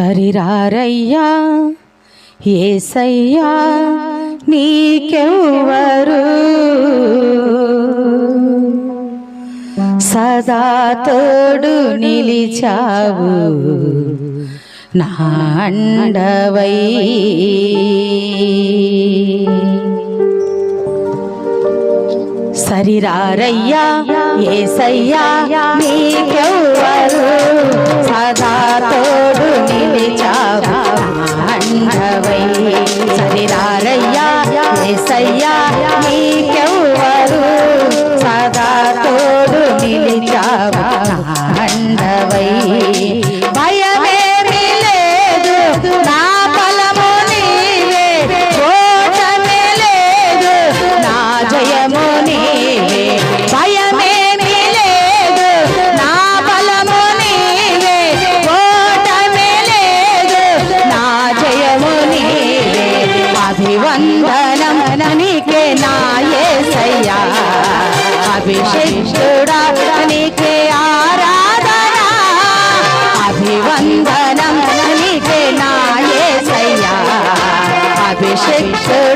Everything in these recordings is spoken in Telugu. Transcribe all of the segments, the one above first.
ఒకసారి రారయ్యా ఏసయ్యా నీకెవ్వరు? సదా తోడు నిలిచావు నా అండవై. సరిరారయ్యా ఏసయ్యా నీకెవ్వరు? సదా తోడు నిలిచావు? అభివందనం నీకే నాయసయ్యా అభిషిష్టుడా నీకే ఆరాధన. అభివందనం నీకే నాయసయ్యా అభిషిష్టుడా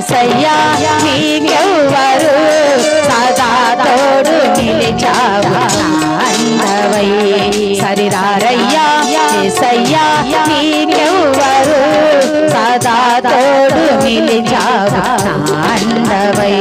ఏసయ్యా నీకెవ్వరు సదా తోడు నిలిచావా? అందవై సరిరారయ్యా ఏసయ్యా నీకెవ్వరు సదా తోడు నిలిచావా? అందవై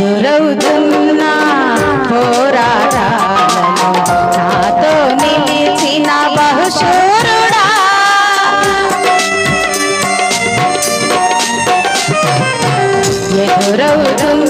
ఎదురవుతున్నా పోరాటాలను నాతో నిలిచిన బహుశూరుడా. ఎదురవుతున్నా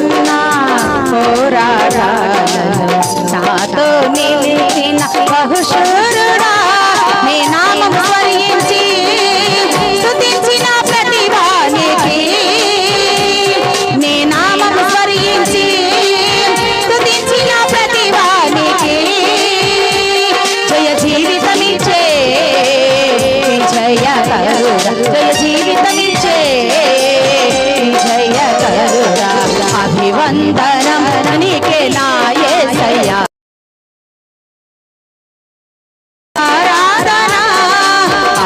వందనం నీకే నాయసయ్యా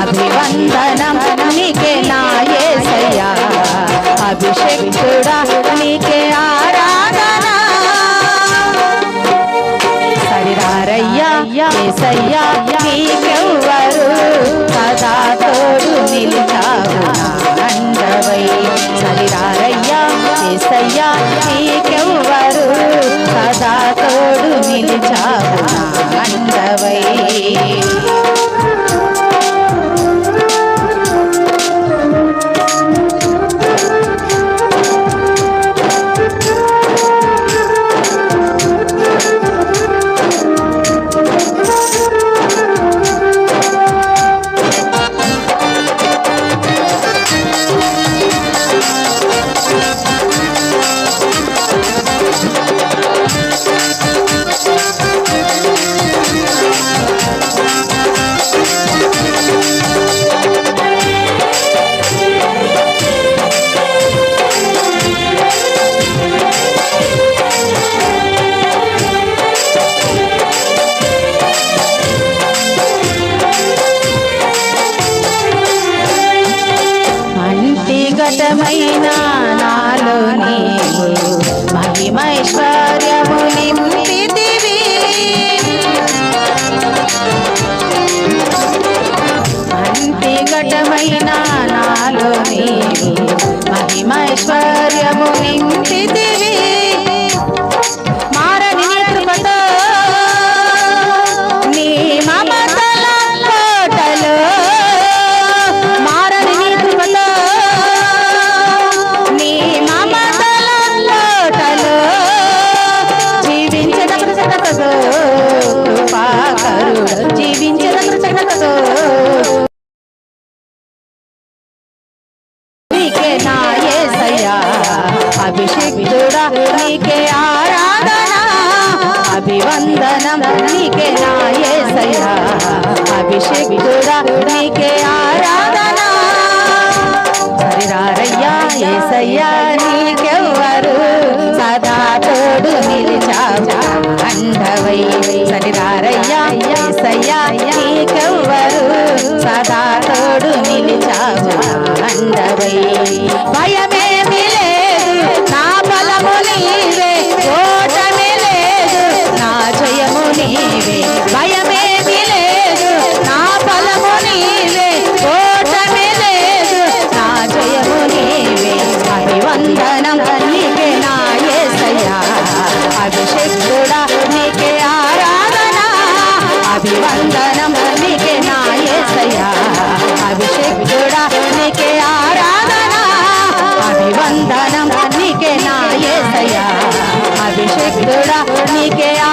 అభివందనం నీకే నాయసయ్యా అభిషేకుడా నీకే సరిరారయ్యా ఏసయ్యా ప్రకటమైన నాలో నీవు మహిమైశ్వర్యము నింపితివి అంతిఘటమైన నాలో నీవు మహిమైశ్వర్యము నింపితివి నీకే ఆరాధన అభివందనం నీకే నా యేసయ్యా అభిషేకుడా నీకే ఆరాధన. సరిరారయ్యా యేసయ్యా నీకెవ్వరు సదా తోడు నిలిచావు. అండవై సరిరారయ్యా యేసయ్యా నీకెవ్వరు సదా తోడు నిలిచావు. అండవై భయమేమి అభివందనం నీకే నా ఏసయ్యా. అభిషేక్తుడా నీకే ఆ